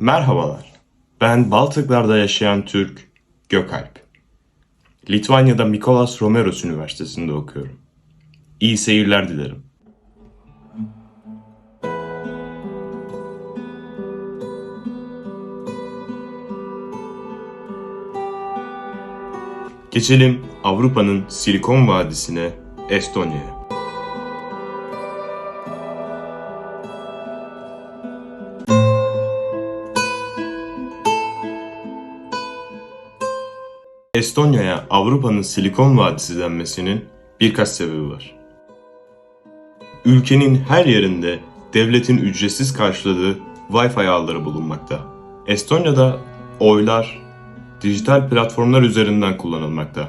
Merhabalar. Ben Baltıklar'da yaşayan Türk Gökalp. Litvanya'da Mikolas Romeros Üniversitesi'nde okuyorum. İyi seyirler dilerim. Geçelim Avrupa'nın Silikon Vadisi'ne, Estonya'ya. Estonya'ya Avrupa'nın Silikon Vadisi denmesinin birkaç sebebi var. Ülkenin her yerinde devletin ücretsiz karşıladığı Wi-Fi ağları bulunmakta. Estonya'da oylar dijital platformlar üzerinden kullanılmakta.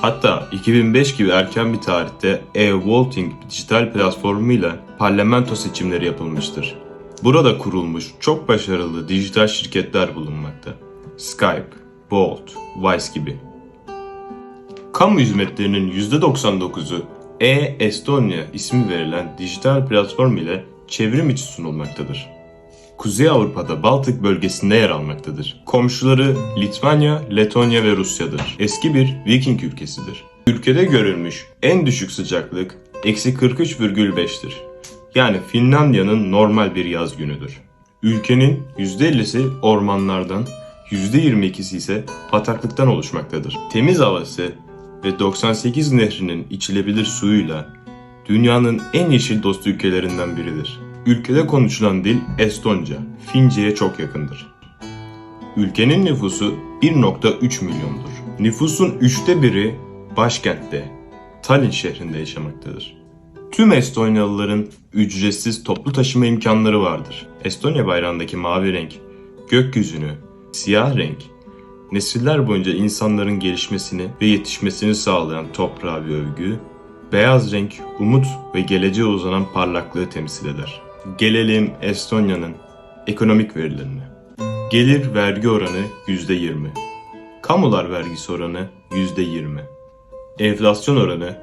Hatta 2005 gibi erken bir tarihte e-voting dijital platformuyla parlamento seçimleri yapılmıştır. Burada kurulmuş çok başarılı dijital şirketler bulunmakta. Skype, Bolt, Vice gibi. Kamu hizmetlerinin %99'u e-Estonia ismi verilen dijital platform ile çevrim içi sunulmaktadır. Kuzey Avrupa'da Baltık bölgesinde yer almaktadır. Komşuları Litvanya, Letonya ve Rusya'dır. Eski bir Viking ülkesidir. Ülkede görülmüş en düşük sıcaklık eksi 43,5'tir. Yani Finlandiya'nın normal bir yaz günüdür. Ülkenin %50'si ormanlardan, %22'si ise bataklıktan oluşmaktadır. Temiz havası ve 98 nehrinin içilebilir suyuyla dünyanın en yeşil dost ülkelerinden biridir. Ülkede konuşulan dil Estonca, Fince'ye çok yakındır. Ülkenin nüfusu 1.3 milyondur. Nüfusun üçte biri başkentte, Tallinn şehrinde yaşamaktadır. Tüm Estonyalıların ücretsiz toplu taşıma imkanları vardır. Estonya bayrağındaki mavi renk, gökyüzünü, siyah renk, nesiller boyunca insanların gelişmesini ve yetişmesini sağlayan toprağa bir övgü, beyaz renk umut ve geleceğe uzanan parlaklığı temsil eder. Gelelim Estonya'nın ekonomik verilerine. Gelir vergi oranı %20. Kamular vergisi oranı %20. Enflasyon oranı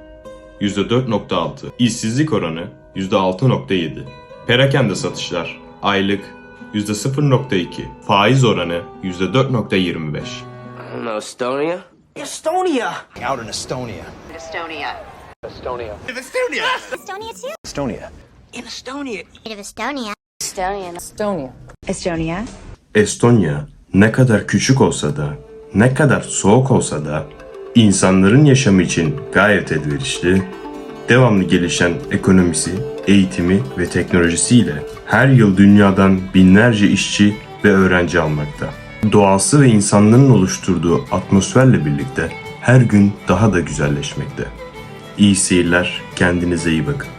%4.6. İşsizlik oranı %6.7. Perakende satışlar aylık %0.2. Faiz oranı %4.25. I don't know, Estonia? Estonia. out in Estonia. Estonia. Estonia. Estonia too? Estonia. In Estonia. Of Estonia. Estonian. Estonia. Estonia. Estonya ne kadar küçük olsa da, ne kadar soğuk olsa da insanların yaşamı için gayet elverişli, devamlı gelişen ekonomisi, eğitimi ve teknolojisiyle her yıl dünyadan binlerce işçi ve öğrenci almakta. Doğası ve insanların oluşturduğu atmosferle birlikte her gün daha da güzelleşmekte. İyi seyirler, kendinize iyi bakın.